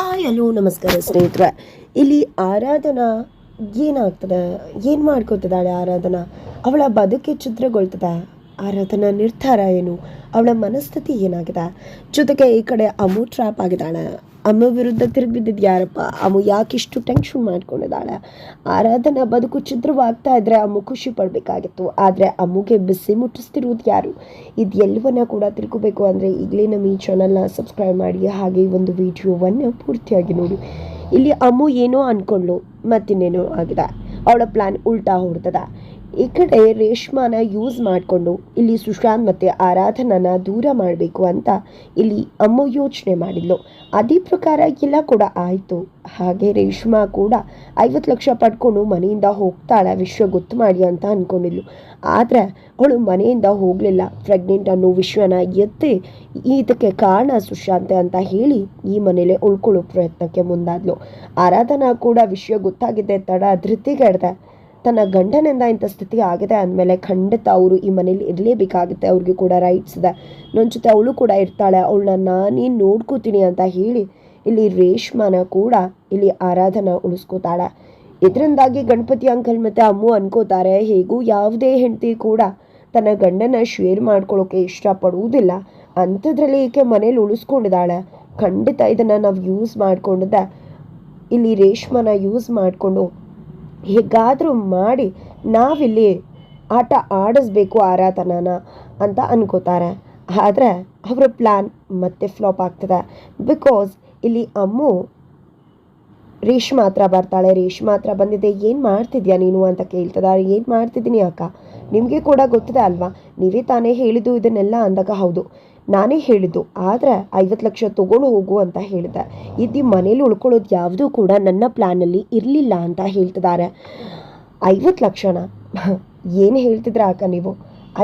Hi, hello, ನಮಸ್ಕಾರ ಸ್ನೇಹಿತರೆ. ಇಲ್ಲಿ ಆರಾಧನಾ ಏನಾಗ್ತದೆ? ಏನು ಮಾಡ್ಕೊತಿದ್ದಾಳೆ ಆರಾಧನಾ? ಅವಳ ಬದುಕೆ ಛಿದ್ರಗೊಳ್ತದೆ. ಆರಾಧನಾ ನಿರ್ಧಾರ ಏನು? ಅವಳ ಮನಸ್ಥಿತಿ ಏನಾಗಿದೆ? ಜೊತೆಗೆ ಈ ಕಡೆ ಅಮು ಟ್ರ್ಯಾಪ್ ಆಗಿದ್ದಾಳೆ. ಅಮ್ಮ ವಿರುದ್ಧ ತಿರುಗಿಬಿದ್ದಿದ್ದು ಯಾರಪ್ಪ? ಅಮ್ಮು ಯಾಕಿಷ್ಟು ಟೆನ್ಷನ್ ಮಾಡ್ಕೊಂಡಿದ್ದಾಳೆ? ಆರಾಧನಾ ಬದುಕು ಚಿತ್ರವಾಗ್ತಾ ಇದ್ರೆ ಅಮ್ಮ ಖುಷಿ ಪಡಬೇಕಾಗಿತ್ತು. ಆದರೆ ಅಮ್ಮಗೆ ಬಿಸಿ ಮುಟ್ಟಿಸ್ತಿರುವುದು ಯಾರು? ಇದು ಎಲ್ಲವನ್ನ ಕೂಡ ತಿಳ್ಕೋಬೇಕು ಅಂದರೆ ಈಗಲೇ ನಮ್ಮ ಈ ಚಾನಲ್ನ ಸಬ್ಸ್ಕ್ರೈಬ್ ಮಾಡಿ, ಹಾಗೆ ಈ ಒಂದು ವಿಡಿಯೋವನ್ನು ಪೂರ್ತಿಯಾಗಿ ನೋಡಿ. ಇಲ್ಲಿ ಅಮ್ಮು ಏನೋ ಅಂದ್ಕೊಂಡ್ಲು ಮತ್ತಿನ್ನೇನೋ ಆಗಿದೆ. ಅವಳ ಪ್ಲಾನ್ ಉಲ್ಟಾ ಹೊಡ್ತದ ಈ ಕಡೆ ರೇಷ್ಮಾನ ಯೂಸ್ ಮಾಡಿಕೊಂಡು ಇಲ್ಲಿ ಸುಶಾಂತ್ ಮತ್ತು ಆರಾಧನನ ದೂರ ಮಾಡಬೇಕು ಅಂತ ಇಲ್ಲಿ ಅಮ್ಮ ಯೋಚನೆ ಮಾಡಿದ್ಲು. ಅದೇ ಪ್ರಕಾರ ಎಲ್ಲ ಕೂಡ ಆಯಿತು. ಹಾಗೆ ರೇಷ್ಮಾ ಕೂಡ ಐವತ್ತು ಲಕ್ಷ ಪಡ್ಕೊಂಡು ಮನೆಯಿಂದ ಹೋಗ್ತಾಳೆ ವಿಶ್ವ ಗೊತ್ತು ಮಾಡಿ ಅಂತ ಅಂದ್ಕೊಂಡಿದ್ಲು ಆದರೆ ಅವಳು ಮನೆಯಿಂದ ಹೋಗಲಿಲ್ಲ. ಪ್ರೆಗ್ನೆಂಟ್ ಅನ್ನೋ ವಿಶ್ವನ ಎತ್ತಿ ಇದಕ್ಕೆ ಕಾರಣ ಸುಶಾಂತೆ ಅಂತ ಹೇಳಿ ಈ ಮನೇಲೆ ಉಳ್ಕೊಳ್ಳೋ ಪ್ರಯತ್ನಕ್ಕೆ ಮುಂದಾದ್ಲು. ಆರಾಧನಾ ಕೂಡ ವಿಷಯ ಗೊತ್ತಾಗಿದೆ ತಡ ಧೃತಿಗೆಡ್ದೆ. ತನ್ನ ಗಂಡನಿಂದ ಇಂಥ ಸ್ಥಿತಿ ಆಗಿದೆ ಅಂದಮೇಲೆ ಖಂಡಿತ ಅವರು ಈ ಮನೇಲಿ ಇರಲೇಬೇಕಾಗುತ್ತೆ. ಅವ್ರಿಗೆ ಕೂಡ ರೈಟ್ಸ್ ಇದೆ. ನನ್ನ ಜೊತೆ ಅವಳು ಕೂಡ ಇರ್ತಾಳೆ. ಅವಳನ್ನ ನಾನೇ ನೋಡ್ಕೋತೀನಿ ಅಂತ ಹೇಳಿ ಇಲ್ಲಿ ರೇಷ್ಮನ ಕೂಡ ಇಲ್ಲಿ ಆರಾಧನಾ ಉಳಿಸ್ಕೋತಾಳೆ. ಇದರಿಂದಾಗಿ ಗಣಪತಿ ಅಂಕಲ್ ಮತ್ತು ಅಮ್ಮು ಅನ್ಕೋತಾರೆ, ಹೇಗೂ ಯಾವುದೇ ಹೆಂಡತಿ ಕೂಡ ತನ್ನ ಗಂಡನ ಶೇರ್ ಮಾಡ್ಕೊಳ್ಳೋಕೆ ಇಷ್ಟಪಡುವುದಿಲ್ಲ. ಅಂಥದ್ರಲ್ಲಿ ಈಕೆ ಮನೇಲಿ ಉಳಿಸ್ಕೊಂಡಿದ್ದಾಳೆ. ಖಂಡಿತ ಇದನ್ನು ನಾವು ಯೂಸ್ ಮಾಡಿಕೊಂಡಿದ್ದೆ. ಇಲ್ಲಿ ರೇಷ್ಮನ ಯೂಸ್ ಮಾಡಿಕೊಂಡು ಹೇಗಾದರೂ ಮಾಡಿ ನಾವಿಲ್ಲಿ ಆಟ ಆಡಿಸ್ಬೇಕು ಆರಾಧನನ ಅಂತ ಅನ್ಕೋತಾರೆ. ಆದರೆ ಅವರ ಪ್ಲ್ಯಾನ್ ಮತ್ತೆ ಫ್ಲಾಪ್ ಆಗ್ತದೆ. ಬಿಕಾಸ್ ಇಲ್ಲಿ ಅಮ್ಮು ರೇಷ್ಮಾ ಹತ್ರ ಬರ್ತಾಳೆ. ರೇಷ್ಮಾ ಹತ್ರ ಬಂದಿದೆ, ಏನು ಮಾಡ್ತಿದ್ಯಾ ನೀನು ಅಂತ ಕೇಳ್ತದ. ಏನು ಮಾಡ್ತಿದ್ದೀನಿ ಅಕ್ಕ? ನಿಮಗೆ ಕೂಡ ಗೊತ್ತಿದೆ ಅಲ್ವಾ? ನೀವೇ ತಾನೇ ಹೇಳಿದ್ದು ಇದನ್ನೆಲ್ಲ ಅಂದಾಗ ಹೌದು. ನಾನೇ ಹೇಳಿದ್ದು, ಆದರೆ ಐವತ್ತು ಲಕ್ಷ ತೊಗೊಂಡು ಹೋಗು ಅಂತ ಹೇಳಿದೆ. ಇದು ಮನೇಲಿ ಉಳ್ಕೊಳ್ಳೋದು ಯಾವುದೂ ಕೂಡ ನನ್ನ ಪ್ಲ್ಯಾನಲ್ಲಿ ಇರಲಿಲ್ಲ ಅಂತ ಹೇಳ್ತಿದ್ದಾರೆ ಐವತ್ತು ಲಕ್ಷನ? ಏನು ಹೇಳ್ತಿದ್ರ ಅಕ್ಕ ನೀವು?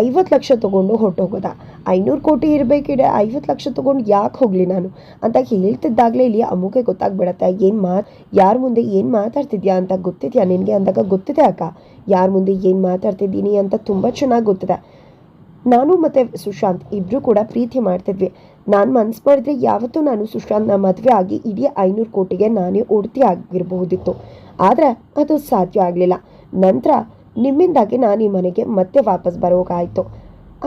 ಐವತ್ತು ಲಕ್ಷ ತೊಗೊಂಡು ಹೊರಟೋಗೋದಾ? ಐನೂರು ಕೋಟಿ ಇರಬೇಕಿದೆ, ಐವತ್ತು ಲಕ್ಷ ತೊಗೊಂಡು ಯಾಕೆ ಹೋಗಲಿ ನಾನು? ಅಂತ ಹೇಳ್ತಿದ್ದಾಗಲೇ ಇಲ್ಲಿ ಅಮ್ಮುಗೆ ಗೊತ್ತಾಗ್ಬಿಡತ್ತೆ. ಏನು ಮಾತು ಯಾರ ಮುಂದೆ ಏನು ಮಾತಾಡ್ತಿದ್ಯಾ ಅಂತ ಗೊತ್ತಿದ್ಯಾ ನಿನಗೆ ಅಂದಾಗ ಗೊತ್ತಿದೆ ಅಕ್ಕ. ಯಾರ ಮುಂದೆ ಏನು ಮಾತಾಡ್ತಿದ್ದೀನಿ ಅಂತ ತುಂಬ ಚೆನ್ನಾಗಿ ಗೊತ್ತಿದೆ. ನಾನು ಮತ್ತು ಸುಶಾಂತ್ ಇಬ್ಬರು ಕೂಡ ಪ್ರೀತಿ ಮಾಡ್ತಿದ್ವಿ. ನಾನು ಮನಸ್ಸು ಮಾಡಿದ್ರೆ ಯಾವತ್ತೂ ನಾನು ಸುಶಾಂತ್ನ ಮದುವೆ ಆಗಿ ಇಡೀ ಐನೂರು ಕೋಟಿಗೆ ನಾನೇ ಉಡ್ತಿ ಆಗಿರಬಹುದಿತ್ತು ಆದರೆ ಅದು ಸಾಧ್ಯ ಆಗಲಿಲ್ಲ. ನಂತರ ನಿಮ್ಮಿಂದಾಗಿ ನಾನು ಈ ಮನೆಗೆ ಮತ್ತೆ ವಾಪಸ್ ಬರೋಗಾಯಿತು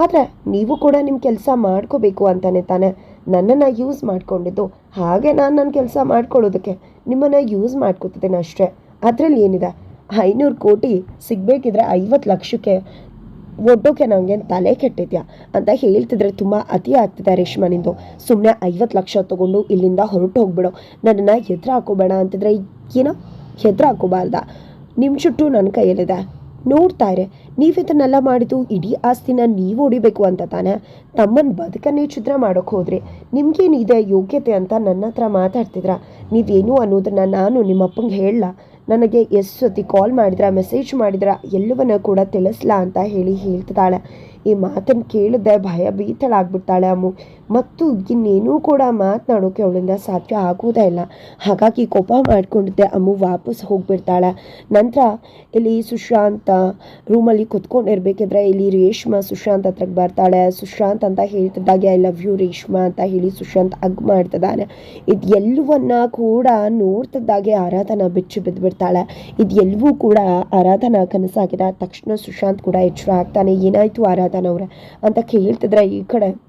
ಆದರೆ ನೀವು ಕೂಡ ನಿಮ್ಮ ಕೆಲಸ ಮಾಡ್ಕೋಬೇಕು ಅಂತಾನೆ ತಾನೆ ನನ್ನನ್ನು ಯೂಸ್ ಮಾಡ್ಕೊಂಡಿದ್ದು. ಹಾಗೆ ನಾನು ನನ್ನ ಕೆಲಸ ಮಾಡ್ಕೊಳ್ಳೋದಕ್ಕೆ ನಿಮ್ಮನ್ನು ಯೂಸ್ ಮಾಡ್ಕೋತಿದ್ದೇನೆ ಅಷ್ಟೇ. ಅದರಲ್ಲಿ ಏನಿದೆ? ಐನೂರು ಕೋಟಿ ಸಿಗಬೇಕಿದ್ರೆ ಐವತ್ತು ಲಕ್ಷಕ್ಕೆ ಒಡ್ಡೋಕೆ ನನಗೇನು ತಲೆ ಕೆಟ್ಟಿದ್ಯಾ ಅಂತ ಹೇಳ್ತಿದ್ರೆ ತುಂಬ ಅತಿ ಆಗ್ತಿದೆ ರೇಷ್ಮಾ ನಿಂದು. ಸುಮ್ಮನೆ ಐವತ್ತು ಲಕ್ಷ ತೊಗೊಂಡು ಇಲ್ಲಿಂದ ಹೊರಟು ಹೋಗ್ಬಿಡು. ನನ್ನನ್ನು ಎದುರು ಹಾಕೋಬೇಡ ಅಂತಿದ್ರೆ ಏನೋ ಎದುರು ಹಾಕೋಬಾರ್ದ. ನಿಮ್ಮ ಚುಟ್ಟು ನನ್ನ ಕೈಯಲ್ಲಿದೆ. ನೋಡ್ತಾ ಇರೆ. ನೀವಿದನ್ನೆಲ್ಲ ಮಾಡಿದ್ದು ಇಡೀ ಆಸ್ತಿನ ನೀವು ಹೊಡಿಬೇಕು ಅಂತ ತಾನೆ? ತಮ್ಮನ ಬದುಕನ್ನೇ ಚಿತ್ರ ಮಾಡೋಕೆ ಹೋದ್ರಿ. ನಿಮ್ಗೇನಿದೆ ಯೋಗ್ಯತೆ ಅಂತ ನನ್ನ ಹತ್ರ ಮಾತಾಡ್ತಿದ್ರ. ನೀವೇನು ಅನ್ನೋದನ್ನ ನಾನು ನಿಮ್ಮ ಅಪ್ಪಂಗೆ ಹೇಳಲ್ಲ. ನನಗೆ ಎಷ್ಟು ಸತಿ ಕಾಲ್ ಮಾಡಿದ್ರ ಮೆಸೇಜ್ ಮಾಡಿದ್ರ, ಎಲ್ಲವನ್ನ ಕೂಡ ತಿಳಿಸ್ಲಾ ಅಂತ ಹೇಳಿ ಹೇಳ್ತಿದ್ದಾಳೆ. ಈ ಮಾತನ್ನು ಕೇಳಿದೆ ಭಯ ಭೀತಳಾಗ್ಬಿಡ್ತಾಳೆ ಅಮ್ಮು ಮತ್ತು ಇನ್ನೇನೂ ಕೂಡ ಮಾತನಾಡೋಕೆ ಅವಳಿಂದ ಸಾಧ್ಯ ಆಗೋದೇ ಇಲ್ಲ. ಹಾಗಾಗಿ ಕೋಪ ಮಾಡಿಕೊಂಡಿದ್ದೆ. ಅಮ್ಮು ವಾಪಸ್ ಹೋಗಿಬಿಡ್ತಾಳೆ. ನಂತರ ಇಲ್ಲಿ ಸುಶಾಂತ ರೂಮಲ್ಲಿ ಕುತ್ಕೊಂಡಿರ್ಬೇಕಿದ್ರೆ ಇಲ್ಲಿ ರೇಷ್ಮಾ ಸುಶಾಂತ್ ಹತ್ರಕ್ಕೆ ಬರ್ತಾಳೆ. ಸುಶಾಂತ್ ಅಂತ ಹೇಳ್ತಿದ್ದಾಗೆ ಐ ಲವ್ ಯು ರೇಷ್ಮಾ ಅಂತ ಹೇಳಿ ಸುಶಾಂತ್ ಅಗ್ ಮಾಡ್ತಿದ್ದಾನೆ. ಇದು ಎಲ್ಲವನ್ನ ಕೂಡ ನೋಡ್ತಿದ್ದಾಗೆ ಆರಾಧನಾ ಬಿಚ್ಚು ಬಿದ್ದುಬಿಡ್ತಾಳೆ ಇದು ಎಲ್ಲವೂ ಕೂಡ ಆರಾಧನಾ ಕನಸಾಗಿದೆ ತಕ್ಷಣ ಸುಶಾಂತ್ ಕೂಡ ಎಚ್ಚರ ಆಗ್ತಾನೆ. ಏನಾಯಿತು ಆರಾಧನಾ ಅವ್ರೆ? ಅಂತ ಕೇಳ್ತಿದ್ರೆ ಈ ಕಡೆ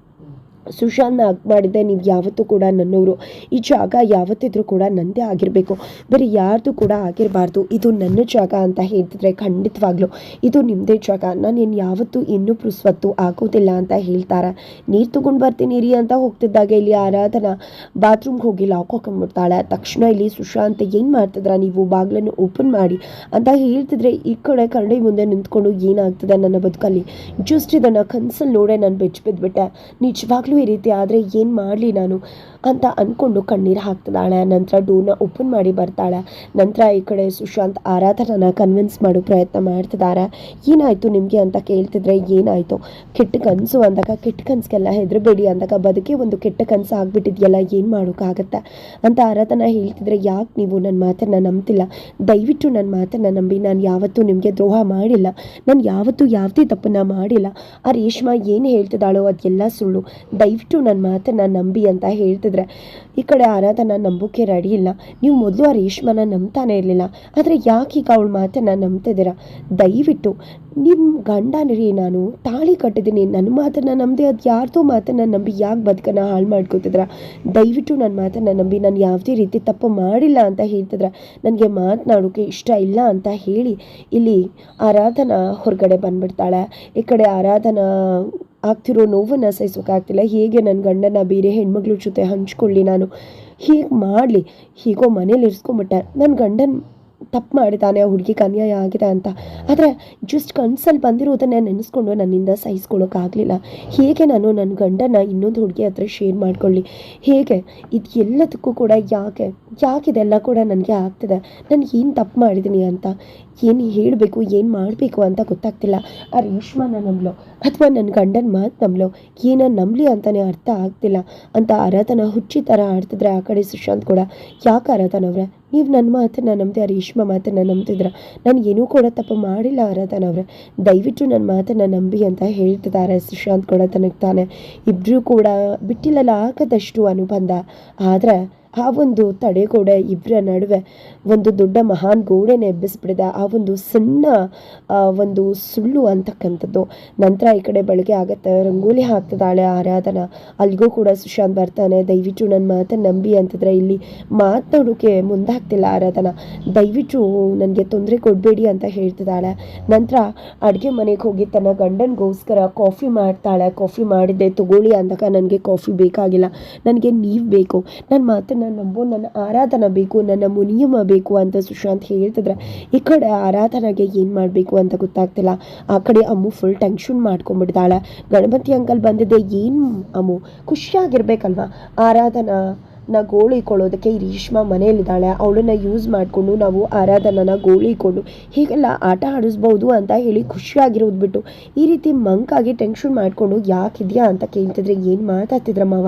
ಸುಶಾಂತ್ನ ಹಗ್ ಮಾಡಿದ್ದೆ ನೀವು ಯಾವತ್ತೂ ಕೂಡ ನನ್ನವರು ಈ ಜಾಗ ಯಾವತ್ತಿದ್ರೂ ಕೂಡ ನಂದೇ ಆಗಿರಬೇಕು. ಬರೀ ಯಾರ್ದು ಕೂಡ ಆಗಿರಬಾರ್ದು. ಇದು ನನ್ನ ಜಾಗ ಅಂತ ಹೇಳ್ತಿದ್ರೆ ಖಂಡಿತವಾಗ್ಲೂ ಇದು ನಿಮ್ಮದೇ ಜಾಗ. ನಾನು ಏನು ಯಾವತ್ತೂ ಇನ್ನೂ ಸ್ವತ್ತು ಆಗೋದಿಲ್ಲ ಅಂತ ಹೇಳ್ತಾರೆ. ನೀರು ತೊಗೊಂಡು ಬರ್ತೀನಿ ರೀ ಅಂತ ಹೋಗ್ತಿದ್ದಾಗ ಇಲ್ಲಿ ಆರಾಧನಾ. ಬಾತ್ರೂಮ್ಗೆ ಹೋಗಿ ಲಾಕ್ ಹಾಕೊಂಡ್ಬಿಡ್ತಾಳೆ ತಕ್ಷಣ ಇಲ್ಲಿ ಸುಶಾಂತ್ ಏನು ಮಾಡ್ತಿದ್ರ? ನೀವು ಬಾಗಿಲನ್ನು ಓಪನ್ ಮಾಡಿ ಅಂತ ಹೇಳ್ತಿದ್ರೆ ಈ ಕಡೆ ಕರಡಿ ಮುಂದೆ ನಿಂತ್ಕೊಂಡು ಏನಾಗ್ತದೆ ನನ್ನ ಬದುಕಲ್ಲಿ? ಜಸ್ಟ್ ಇದನ್ನು ಕನ್ಸಲ್ಲಿ ನೋಡೇ ನಾನು ಬೆಚ್ಚ ಬಿದ್ದುಬಿಟ್ಟೆ ನಿಜವಾಗ್ಲೂ ಈ ರೀತಿ ಆದರೆ ಏನು ಮಾಡಲಿ ನಾನು? ಅಂತ ಅಂದ್ಕೊಂಡು ಕಣ್ಣೀರು ಹಾಕ್ತಿದ್ದಾಳೆ. ನಂತರ ಡೋರ್ನ ಓಪನ್ ಮಾಡಿ ಬರ್ತಾಳೆ. ನಂತರ ಈ ಕಡೆ ಸುಶಾಂತ್ ಆರಾಧನನ ಕನ್ವಿನ್ಸ್ ಮಾಡೋ ಪ್ರಯತ್ನ ಮಾಡ್ತಿದ್ದಾರೆ ಏನಾಯಿತು ನಿಮಗೆ ಅಂತ ಕೇಳ್ತಿದ್ರೆ ಏನಾಯಿತು? ಕೆಟ್ಟ ಕನಸು ಅಂದಾಗ ಕೆಟ್ಟ ಕನಸಿಗೆಲ್ಲ ಹೆದರಬೇಡಿ ಅಂದಾಗ ಬದುಕೇ ಒಂದು ಕೆಟ್ಟ ಕನಸು ಆಗಿಬಿಟ್ಟಿದೆಯಲ್ಲ, ಏನು ಮಾಡೋಕ್ಕಾಗತ್ತೆ? ಅಂತ ಆರಾಧನ ಹೇಳ್ತಿದ್ರೆ, ಯಾಕೆ ನೀವು ನನ್ನ ಮಾತನ್ನು ನಂಬ್ತಿಲ್ಲ? ದಯವಿಟ್ಟು ನನ್ನ ಮಾತನ್ನು ನಂಬಿ ನಾನು ಯಾವತ್ತೂ ನಿಮಗೆ ದ್ರೋಹ ಮಾಡಿಲ್ಲ. ನಾನು ಯಾವತ್ತೂ ಯಾವುದೇ ತಪ್ಪನ್ನು ಮಾಡಿಲ್ಲ. ಆ ರೇಷ್ಮಾ ಏನು ಹೇಳ್ತಿದ್ದಾಳೋ ಅದೆಲ್ಲ ಸುಳ್ಳು. ದಯವಿಟ್ಟು ನನ್ನ ಮಾತನ್ನು ನಂಬಿ ಅಂತ ಹೇಳ್ತಿದ್ರೆ, ಈ ಕಡೆ ಆರಾಧನ ನಂಬೋಕೆ ರೆಡಿ ಇಲ್ಲ. ನೀವು ಮೊದಲು ಆ ರೇಷ್ಮನ ನಂಬ್ತಾನೆ ಇರಲಿಲ್ಲ. ಆದರೆ ಯಾಕೆ ಈಗ ಅವಳ ಮಾತನ್ನು ನಂಬ್ತಿದ್ದೀರಾ? ದಯವಿಟ್ಟು ನಿಮ್ಮ ಗಂಡನಿರಿ ನಾನು ತಾಳಿ ಕಟ್ಟಿದ್ದೀನಿ. ನನ್ನ ಮಾತನ್ನು ನಂಬಿ ಅದು ಯಾರ್ದೋ ಮಾತನ್ನು ನಂಬಿ ಯಾಕೆ ಬದುಕನ್ನು ಹಾಳು ಮಾಡ್ಕೋತಿದ್ರ ದಯವಿಟ್ಟು ನನ್ನ ಮಾತನ್ನು ನಂಬಿ, ನಾನು ಯಾವುದೇ ರೀತಿ ತಪ್ಪು ಮಾಡಿಲ್ಲ ಅಂತ ಹೇಳ್ತಿದ್ರೆ ನನಗೆ ಮಾತನಾಡೋಕ್ಕೆ ಇಷ್ಟ ಇಲ್ಲ ಅಂತ ಹೇಳಿ ಇಲ್ಲಿ ಆರಾಧನಾ ಹೊರಗಡೆ ಬಂದ್ಬಿಡ್ತಾಳೆ. ಈ ಕಡೆ ಆರಾಧನಾ ಆಗ್ತಿರೋ ನೋವನ್ನು ಸಹಿಸೋಕ್ಕಾಗ್ತಿಲ್ಲ ಹೇಗೆ ನನ್ನ ಗಂಡನ ಬೇರೆ ಹೆಣ್ಮಕ್ಳ ಜೊತೆ ಹಂಚ್ಕೊಳ್ಳಿ ನಾನು? ಹೀಗೆ ಮಾಡಲಿ. ಹೀಗೋ ಮನೇಲಿ ಇರಿಸ್ಕೊಂಬಿಟ್ಟೆ. ನನ್ನ ಗಂಡನ ತಪ್ಪು ಮಾಡಿದ್ದಾನೆ ಆ ಹುಡುಗಿಗೆ ಅನ್ಯಾಯ ಆಗಿದೆ ಅಂತ. ಆದರೆ ಜಸ್ಟ್ ಕನ್ಸಲ್ಲಿ ಬಂದಿರೋದನ್ನೇ ನೆನೆಸ್ಕೊಂಡು ನನ್ನಿಂದ ಸಹಿಸ್ಕೊಳ್ಳೋಕ್ಕಾಗಲಿಲ್ಲ ಹೇಗೆ ನಾನು ನನ್ನ ಗಂಡನ ಇನ್ನೊಂದು ಹುಡುಗಿ ಹತ್ರ ಶೇರ್ ಮಾಡ್ಕೊಳ್ಳಿ? ಹೇಗೆ? ಇದು ಎಲ್ಲದಕ್ಕೂ ಕೂಡ ಯಾಕೆ? ಯಾಕಿದೆಲ್ಲ ಕೂಡ ನನಗೆ ಆಗ್ತಿದೆ? ನಾನು ಏನು ತಪ್ಪು ಮಾಡಿದ್ದೀನಿ ಅಂತ? ಏನು ಹೇಳಬೇಕು, ಏನು ಮಾಡಬೇಕು ಅಂತ ಗೊತ್ತಾಗ್ತಿಲ್ಲ. ಆ ರೇಷ್ಮನ ನಂಬಲೋ ಅಥವಾ ನನ್ನ ಗಂಡನ ಮಾತು ನಂಬಲೋ, ಏನ ನಂಬಲಿ ಅಂತಲೇ ಅರ್ಥ ಆಗ್ತಿಲ್ಲ. ಅಂತ ಆರಾಧನ ಹುಚ್ಚಿ ಥರ ಆಡ್ತಿದ್ರೆ ಆ ಕಡೆ ಸುಶಾಂತ್ ಕೂಡ, ಯಾಕೆ ಆರಾಧನವ್ರೆ ನೀವು ನನ್ನ ಮಾತನ್ನು ನಂಬಿದೆ ಆ ರೇಷ್ಮಾ ಮಾತನ್ನು ನಂಬ್ತಿದ್ರ? ನಾನು ಏನೂ ಕೂಡ ತಪ್ಪು ಮಾಡಿಲ್ಲ ಆರಾಧನವ್ರೆ ದಯವಿಟ್ಟು ನನ್ನ ಮಾತನ್ನು ನಂಬಿ ಅಂತ ಹೇಳ್ತಿದ್ದಾರೆ ಸುಶಾಂತ್ ಕೂಡ ತನಗೆ ತಾನೆ. ಇಬ್ಬರೂ ಕೂಡ ಬಿಟ್ಟಿಲ್ಲಲ್ಲ, ಆಗದಷ್ಟು ಅನುಬಂಧ. ಆದರೆ ಆ ಒಂದು ತಡೆಗೋಡೆ ಇಬ್ಬರ ನಡುವೆ ಒಂದು ದೊಡ್ಡ ಮಹಾನ್ ಗೋಡೆನ ಎಬ್ಬಿಸ್ಬಿಡಿದೆ ಆ ಒಂದು ಸಣ್ಣ ಒಂದು ಸುಳ್ಳು ಅಂತಕ್ಕಂಥದ್ದು. ನಂತರ ಈ ಕಡೆ ಬೆಳಗ್ಗೆ ಆಗುತ್ತೆ, ರಂಗೋಲಿ ಹಾಕ್ತಿದ್ದಾಳೆ ಆರಾಧನಾ. ಅಲ್ಲಿಗೂ ಕೂಡ ಸುಶಾಂತ್ ಬರ್ತಾನೆ, ದಯವಿಟ್ಟು ನನ್ನ ಮಾತನ್ನು ನಂಬಿ ಅಂತಿದ್ರೆ ಇಲ್ಲಿ ಮಾತನಾಡೋಕ್ಕೆ ಮುಂದಾಗ್ತಿಲ್ಲ ಆರಾಧನಾ. ದಯವಿಟ್ಟು ನನಗೆ ತೊಂದರೆ ಕೊಡಬೇಡಿ ಅಂತ ಹೇಳ್ತಿದ್ದಾಳೆ. ನಂತರ ಅಡುಗೆ ಮನೆಗೆ ಹೋಗಿ ತನ್ನ ಗಂಡನಿಗೋಸ್ಕರ ಕಾಫಿ ಮಾಡ್ತಾಳೆ. ಕಾಫಿ ಮಾಡಿದ್ದೆ, ತಗೊಳ್ಳಿ ಅಂದಾಗ, ನನಗೆ ಕಾಫಿ ಬೇಕಾಗಿಲ್ಲ. ನನಗೆ ನೀವು ಬೇಕು. ನನ್ನ ಮಾತನ್ನು ನಂಬೋ ನನ್ನ ಆರಾಧನಾ ಬೇಕು, ನನ್ನ ಮುನಿಯಮ ಬೇಕು ಅಂತ ಸುಶಾಂತ್ ಹೇಳ್ತಿದ್ರೆ, ಈ ಕಡೆ ಆರಾಧನೆಗೆ ಏನು ಮಾಡಬೇಕು ಅಂತ ಗೊತ್ತಾಗ್ತಿಲ್ಲ. ಆ ಕಡೆ ಅಮ್ಮು ಫುಲ್ ಟೆನ್ಷನ್ ಮಾಡ್ಕೊಂಡ್ಬಿಡ್ತಾಳೆ. ಗಣಪತಿ ಅಂಕಲ್ ಬಂದಿದ್ದೆ, ಏನು ಅಮ್ಮು, ಖುಷಿಯಾಗಿರ್ಬೇಕಲ್ವಾ? ಆರಾಧನಾ ನ ಗೋಳಿಕೊಳ್ಳೋದಕ್ಕೆ ರೇಷ್ಮಾ ಮನೆಯಲ್ಲಿದ್ದಾಳೆ. ಅವಳನ್ನ ಯೂಸ್ ಮಾಡಿಕೊಂಡು ನಾವು ಆರಾಧನನ ಗೋಳಿಕೊಂಡು ಹೀಗೆಲ್ಲ ಆಟ ಆಡಿಸ್ಬೋದು ಅಂತ ಹೇಳಿ ಖುಷಿಯಾಗಿರೋದು ಬಿಟ್ಟು, ಈ ರೀತಿ ಮಂಕಾಗಿ ಟೆನ್ಷನ್ ಮಾಡಿಕೊಂಡು ಯಾಕಿದೆಯಾ ಅಂತ ಕೇಳ್ತಿದ್ರೆ, ಏನು ಮಾತಾಡ್ತಿದ್ರ ಮಾವ?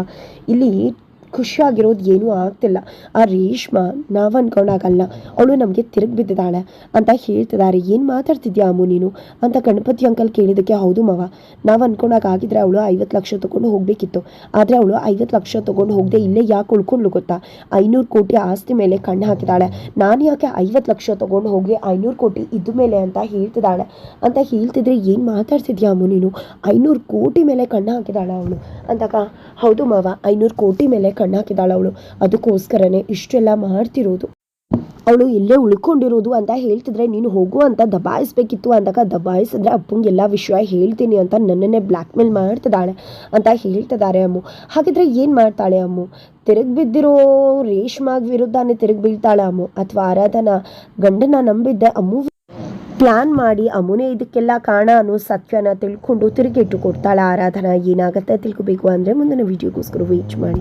ಇಲ್ಲಿ ಖುಷಿಯಾಗಿರೋದು ಏನೂ ಆಗ್ತಿಲ್ಲ. ಆ ರೇಷ್ಮ ನಾವು ಅನ್ಕೊಂಡಾಗಲ್ಲ ಅವಳು ನಮಗೆ ತಿರುಗಿ ಬಿದ್ದಿದ್ದಾಳೆ ಅಂತ ಹೇಳ್ತಿದ್ದಾರೆ. ಏನು ಮಾತಾಡ್ತಿದ್ಯಾ ಅಮ್ಮು ನೀನು? ಅಂತ ಗಣಪತಿ ಅಂಕಲ್ ಕೇಳಿದ್ದಕ್ಕೆ ಹೌದು ಮಾವ. ನಾವು ಅನ್ಕೊಂಡಾಗ ಆಗಿದ್ರೆ ಅವಳು ಐವತ್ತು ಲಕ್ಷ ತೊಗೊಂಡು ಹೋಗಬೇಕಿತ್ತು. ಆದರೆ ಅವಳು ಐವತ್ತು ಲಕ್ಷ ತೊಗೊಂಡು ಹೋಗದೆ ಇಲ್ಲೇ ಯಾಕೆ ಉಳ್ಕೊಂಡ್ಲು ಗೊತ್ತಾ? ಐನೂರು ಕೋಟಿ ಆಸ್ತಿ ಮೇಲೆ ಕಣ್ಣು ಹಾಕಿದಾಳೆ ನಾನು ಯಾಕೆ ಐವತ್ತು ಲಕ್ಷ ತೊಗೊಂಡು ಹೋಗಿ ಐನೂರು ಕೋಟಿ ಇದ್ದ ಮೇಲೆ ಅಂತ ಹೇಳ್ತಿದ್ದಾಳೆ? ಅಂತ ಹೇಳ್ತಿದ್ರೆ, ಏನು ಮಾತಾಡ್ತಿದ್ಯಾ ಅಮ್ಮು ನೀನು? ಐನೂರು ಕೋಟಿ ಮೇಲೆ ಕಣ್ಣು ಹಾಕಿದಾಳೆ ಅವಳು. ಅಂದಾಗ, ಹೌದು ಮಾವ. ಐನೂರು ಕೋಟಿ ಮೇಲೆ ಕಣ್ಣು ಹಾಕಿದಾಳೆ ಅವಳು. ಅದಕ್ಕೋಸ್ಕರನೇ ಇಷ್ಟೆಲ್ಲ ಮಾಡ್ತಿರೋದು. ಅವಳು ಇಲ್ಲೇ ಉಳ್ಕೊಂಡಿರೋದು ಅಂತ ಹೇಳ್ತಿದ್ರೆ ನೀನು ಹೋಗು ಅಂತ ದಬಾಯಿಸ್ಬೇಕಿತ್ತು ಅಂದಾಗ ದಬಾಯಿಸಿದ್ರೆ ಅಪ್ಪಂಗೆ ಎಲ್ಲ ವಿಷಯ ಹೇಳ್ತೀನಿ ಅಂತ ನನ್ನನ್ನೇ ಬ್ಲ್ಯಾಕ್ ಮೇಲ್ ಮಾಡ್ತಿದ್ದಾಳೆ ಅಂತ ಹೇಳ್ತಿದ್ದಾರೆ ಅಮ್ಮು. ಹಾಗಿದ್ರೆ ಏನು ಮಾಡ್ತಾಳೆ ಅಮ್ಮು? ತಿರುಗಿ ಬಿದ್ದಿರೋ ರೇಷ್ಮಾಗ್ ವಿರುದ್ಧನೇ ತಿರುಗಿ ಬೀಳ್ತಾಳೆ ಅಮ್ಮು. ಅಥವಾ ಆರಾಧನಾ? ಗಂಡನ ನಂಬಿದ್ದೆ ಅಮ್ಮು ಪ್ಲಾನ್ ಮಾಡಿ ಅಮ್ಮುನೇ ಇದಕ್ಕೆಲ್ಲ ಕಾರಣ ಅನ್ನೋ ಸತ್ಯನ ತಿಳ್ಕೊಂಡು ತಿರುಗಿಟ್ಟು ಕೊಡ್ತಾಳೆ ಆರಾಧನಾ. ಏನಾಗುತ್ತೆ ತಿಳ್ಕೊಬೇಕು ಅಂದರೆ ಮುಂದಿನ ವಿಡಿಯೋಗೋಸ್ಕರ ವೇಟ್ ಮಾಡಿ.